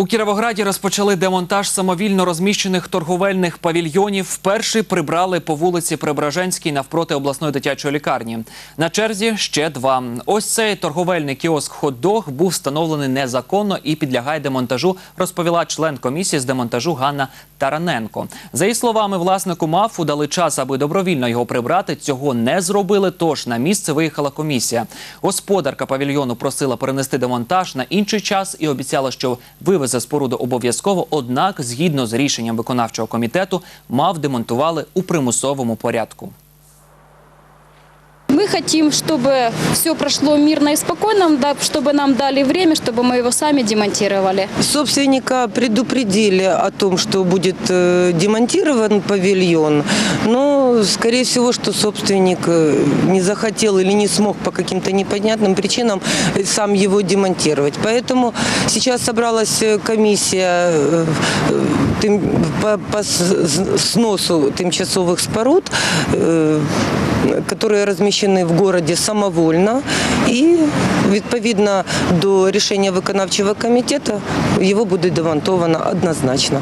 У Кіровограді розпочали демонтаж самовільно розміщених торговельних павільйонів. Перший прибрали по вулиці Преображенській навпроти обласної дитячої лікарні. На черзі ще два. Ось цей торговельний кіоск «Хот-дог» був встановлений незаконно і підлягає демонтажу, розповіла член комісії з демонтажу Ганна Тараненко. За її словами, власнику МАФу дали час, аби добровільно його прибрати. Цього не зробили, тож на місце виїхала комісія. Господарка павільйону просила перенести демонтаж на інший час і обіцяла, що вивезе споруду обов'язково. Однак, згідно з рішенням виконавчого комітету, мав демонтували у примусовому порядку. Мы хотим, чтобы все прошло мирно и спокойно, чтобы нам дали время, чтобы мы его сами демонтировали. Собственника предупредили о том, что будет э, демонтирован павильон, но, скорее всего, что собственник э, не захотел или не смог по каким-то непонятным причинам э, сам его демонтировать. Поэтому сейчас собралась комиссия по, сносу тимчасовых споруд, которые размещены в городе самовольно. І відповідно до рішення виконавчого комітету його буде демонтовано однозначно.